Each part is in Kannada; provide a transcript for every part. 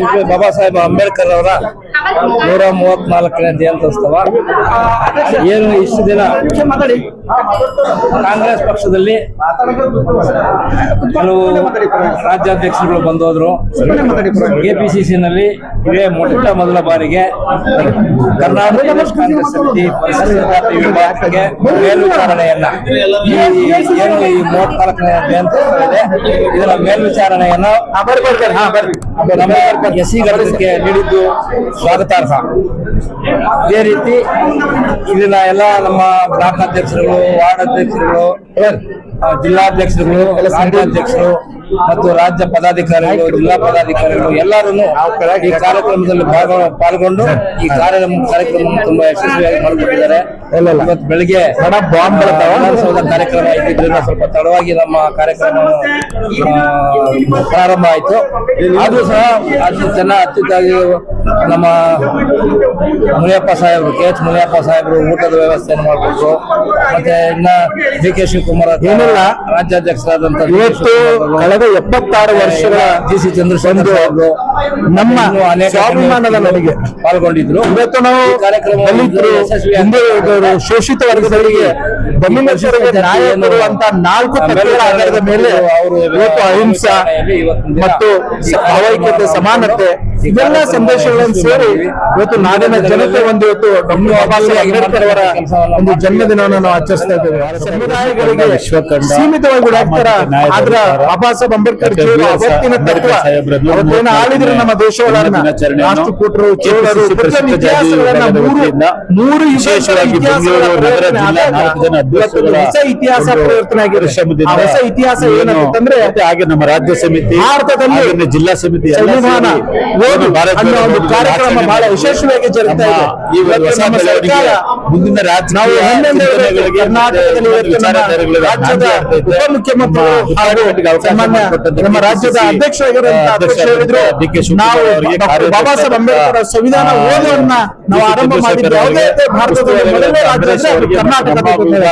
ಶಿಲ್ಪಿ ಬಾಬಾ ಸಾಹೇಬ್ ಅಂಬೇಡ್ಕರ್ ಅವರ ನೂರ ಮೂವತ್ನಾಲ್ಕನೇ ಜಯಂತ್ಯೋತ್ಸವ ಏನು ಇಷ್ಟು ದಿನ ಕಾಂಗ್ರೆಸ್ ಪಕ್ಷದಲ್ಲಿ ಕೆಲವು ರಾಜ್ಯಾಧ್ಯಕ್ಷರುಗಳು ಬಂದೋದ್ರು. ಕೆಪಿಸಿಸಿ ನಲ್ಲಿ ಇದೇ ಮೊಟ್ಟ ಮೊದಲ ಬಾರಿಗೆ ಕರ್ನಾಟಕ ಪ್ರದೇಶ ಕಾಂಗ್ರೆಸ್ ಸಮಿತಿ ವಿಭಾಗಕ್ಕೆ ಮೇಲ್ವಿಚಾರಣೆಯನ್ನ ಏನು ಈ ಮೂವತ್ನಾಲ್ಕನೇ ಜಯಂತ್ಯೋತ್ಸವ ಇದೆ ಇದರ ಮೇಲ್ವಿಚಾರಣೆಯನ್ನು ಎಸ್ ಸಿ ಘಟಕಕ್ಕೆ ನೀಡಿದ್ದು ಸ್ವಾಗತಾರ್ಹ. ಇದೇ ರೀತಿ ಇಲ್ಲಿನ ಎಲ್ಲ ನಮ್ಮ ಬ್ಲಾಕ್ ಅಧ್ಯಕ್ಷರುಗಳು ವಾರ್ಡ್ ಅಧ್ಯಕ್ಷರುಗಳು ಜಿಲ್ಲಾಧ್ಯಕ್ಷರುಗಳು ರಾಜ್ಯಾಧ್ಯಕ್ಷರು ಮತ್ತು ರಾಜ್ಯ ಪದಾಧಿಕಾರಿಗಳು ಜಿಲ್ಲಾ ಪದಾಧಿಕಾರಿಗಳು ಎಲ್ಲರೂ ಈ ಕಾರ್ಯಕ್ರಮದಲ್ಲಿ ಪಾಲ್ಗೊಂಡು ಈ ಕಾರ್ಯಕ್ರಮ ಕಾರ್ಯಕ್ರಮವನ್ನು ತುಂಬಾ ಯಶಸ್ವಿಯಾಗಿ ಮಾಡಿಕೊಟ್ಟಿದ್ದಾರೆ. ಇವತ್ತು ಬೆಳಿಗ್ಗೆ ಬಾಂಬ್ ಕಾರ್ಯಕ್ರಮ ಇದ್ದಿದ್ರಿಂದ ಸ್ವಲ್ಪ ತಡವಾಗಿ ನಮ್ಮ ಕಾರ್ಯಕ್ರಮ ಪ್ರಾರಂಭ ಆಯ್ತು. ಆದ್ರೂ ಸಹ ಅತಿ ಜನ ಅತ್ಯುತ್ತಾಗಿ ನಮ್ಮ ಮುನಿಯಪ್ಪ ಸಾಹೇಬರು ಕೆ. ಎಚ್. ಮುನಿಯಪ್ಪ ಸಾಹೇಬರು ಊಟದ ವ್ಯವಸ್ಥೆಯನ್ನು ಮಾಡಿಕೊಟ್ರು. ಮತ್ತೆ ಇನ್ನ ಡಿ ಕೆ ಶಿವಕುಮಾರ್. ರಾಜ್ಯಾಧ್ಯಕ್ಷರಾದಂತ ಇವತ್ತು ಕಳೆದ ಎಪ್ಪತ್ತಾರು ವರ್ಷಗಳ ಸಿ ಚಂದ್ರಶೇಖರ್ ನಮ್ಮ ಸ್ವಾಭಿಮಾನದ ನಡಿಗೆ ಪಾಲ್ಗೊಂಡಿದ್ರು. ಇವತ್ತು ನಾವು ದಲಿತರು ಹಿಂದುಳಿದವರು ಶೋಷಿತ ವರ್ಗದವರಿಗೆ ದಲಿತರಿಗೆ ನ್ಯಾಯ ಕೊಡುವಂತ ನಾಲ್ಕು ತತ್ವಗಳ ಆಧಾರದ ಮೇಲೆ ಇವತ್ತು ಅಹಿಂಸಾ ಮತ್ತು ಭಾವೈಕ್ಯತೆ ಸಮಾನತೆ ಇವೆಲ್ಲ ಸಂದೇಶಗಳನ್ನು ಸೇರಿ ಇವತ್ತು ನಾಡಿನ ಜನತೆ ಒಂದು ಇವತ್ತು ಡಾಕ್ಟರ್ ಬಾಬಾ ಸಾಹೇಬ್ ಅಂಬೇಡ್ಕರ್ ಅವರ ಒಂದು ಜನ್ಮದಿನವನ್ನು ನಾವು ಆಚರಿಸ್ತಾ ಇದ್ದೇವೆ. ಸಮುದಾಯಗಳಿಗೆ ಸೀಮಿತವಾಗಿ ವ್ಯಾಪ್ತರ ಆದ್ರ ಬಾಬಾ ಸಾಹೇಬ್ ಅಂಬೇಡ್ಕರ್ ಜೀವನ ಅವತ್ತಿನ ತತ್ವ. ಅವತ್ತೇನು ಆಳಿದ್ರು ನಮ್ಮ ದೇಶಗಳನ್ನ ರಾಷ್ಟ್ರಕೂಟರು ಚೋಳರು ಇತಿಹಾಸಗಳನ್ನ ಮೂರು ಮೂರು ವಿಶೇಷವಾಗಿ ಹೊಸ ಇತಿಹಾಸ ಪರಿವರ್ತನೆ ಆಗಿರೋ ಹೊಸ ಇತಿಹಾಸ ಏನಂತಂದ್ರೆ ಹಾಗೆ ನಮ್ಮ ರಾಜ್ಯ ಸಮಿತಿ ಭಾರತದಲ್ಲಿ ಜಿಲ್ಲಾ ಸಮಿತಿ ಸಂವಿಧಾನ ಅನ್ನೋ ಒಂದು ಕಾರ್ಯಕ್ರಮ ಬಹಳ ಯಶಸ್ವಿಯಾಗಿ ಜರುಗ್ತಾ ಇದೆ. ಮುಂದಿನ ರಾಜ್ಯ ನಾವು ಹೆಮ್ಮೆಯಿಂದ ಕರ್ನಾಟಕದಲ್ಲಿ ರಾಜ್ಯದ ಉಪಮುಖ್ಯಮಂತ್ರಿಗಳು ಹಾಗೂ ನಮ್ಮ ರಾಜ್ಯದ ಅಧ್ಯಕ್ಷ ಹೇಳಿದ್ರು ನಾವು ಬಾಬಾ ಸಾಹೇಬ್ ಅಂಬೇಡ್ಕರ್ ಸಂವಿಧಾನ ಓದುವನ್ನ ನಾವು ಆರಂಭ ಮಾಡಿದ್ದು ಯಾವುದೇ ಭಾರತದಲ್ಲಿ ಮೊದಲನೇ ರಾಜ್ಯ ಕರ್ನಾಟಕದ ಗೊತ್ತಿದೆ.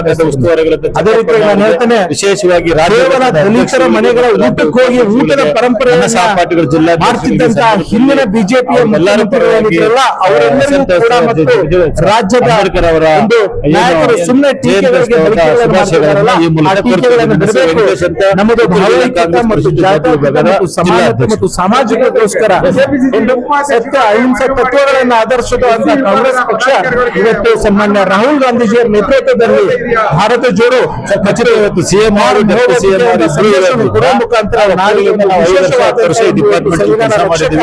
ಅದೇ ರೀತಿ ನಾನು ಹೇಳ್ತೇನೆ ವಿಶೇಷವಾಗಿ ದಲಿತರ ಮನೆಗಳ ಊಟಕ್ಕೆ ಹೋಗಿ ಊಟದ ಪರಂಪರೆಯನ್ನು ಸಹಪಾಠಿಗಳ ಜಿಲ್ಲಾ ಮಾಡ್ತಿದ್ದಂತ ಹಿಂದಿನ ಬಿಜೆಪಿ ಎಲ್ಲರೂ ಮುಖ್ಯಮಂತ್ರಿಗಳಿದ್ರಲ್ಲ ಅವರೆಲ್ಲರಿಗೂ ಕೂಡ ಮತ್ತು ರಾಜ್ಯದ ಒಂದು ನಾಯಕರು ಸುಮ್ಮನೆ ಟೀಕೆಗಳಿಗೆ ಬಲಿಕೆಗಳನ್ನು ಆ ಟೀಕೆಗಳನ್ನು ಬಿಡಬೇಕು. ನಮ್ಮದು ಭಾವೈಕ್ಯತೆ ಮತ್ತು ಸಮಾಜಕ್ಕೋಸ್ಕರ ಜಾತ್ಯತೀತ ಸಮಾನತೆ ಮತ್ತು ಸಾಮಾಜಿಕಗೋಸ್ಕರ ಒಂದು ಸತ್ಯ ಅಹಿಂಸಾ ತತ್ವಗಳನ್ನು ಆದರ್ಶಿಸುವಂತ ಕಾಂಗ್ರೆಸ್ ಪಕ್ಷ ಇವತ್ತು ಸನ್ಮಾನ್ಯ ರಾಹುಲ್ ಗಾಂಧೀಜಿಯವರ ನೇತೃತ್ವದಲ್ಲಿ ಭಾರತ ಜೋಡೋ ಕಚೇರಿ ಇವತ್ತು ಸಿಎಂ ಮುಖಾಂತರ ಡಿಪಾರ್ಟ್ಮೆಂಟ್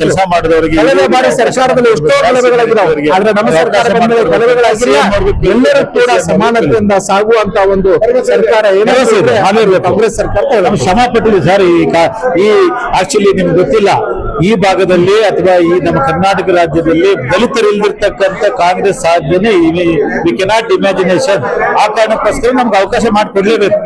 ಕೆಲಸ ಮಾಡಿದವರಿಗೆ ಕಳೆದ ಬಾರಿ ಸರ್ಕಾರದಲ್ಲಿ ಎಷ್ಟೋ ಗಲಭೆಗಳಾಗಿದ್ದಾವೆ ಆದ್ರೆ ನಮ್ಮ ಸರ್ಕಾರ ಮೇಲೆ ಎಲ್ಲರೂ ಕೂಡ ಸಮಾನತೆಯಿಂದ ಸಾಗುವಂತ ಒಂದು ಸರ್ಕಾರ ಏನಾದ್ರು ಕಾಂಗ್ರೆಸ್ ಸರ್ಕಾರ ನಮ್ಮ ಶ್ರಮ ಪಟ್ಟಿದೆ ಸರ್ ಈ ಆಕ್ಚುಲಿ ನಿಮ್ಗೆ ಗೊತ್ತಿಲ್ಲ. ಈ ಭಾಗದಲ್ಲಿ ಅಥವಾ ಈ ನಮ್ಮ ಕರ್ನಾಟಕ ರಾಜ್ಯದಲ್ಲಿ ದಲಿತರು ಇಲ್ದಿರ್ತಕ್ಕಂಥ ಕಾಂಗ್ರೆಸ್ ಸಾಧ್ಯನೇ ವಿ ಕೆನಾಟ್ ಇಮ್ಯಾಜಿನೇಷನ್ ಆ ಕಾರಣಕ್ಕೋಸ್ಕರ ನಮ್ಗೆ ಅವಕಾಶ ಮಾಡಿಕೊಡ್ಲೇಬೇಕು.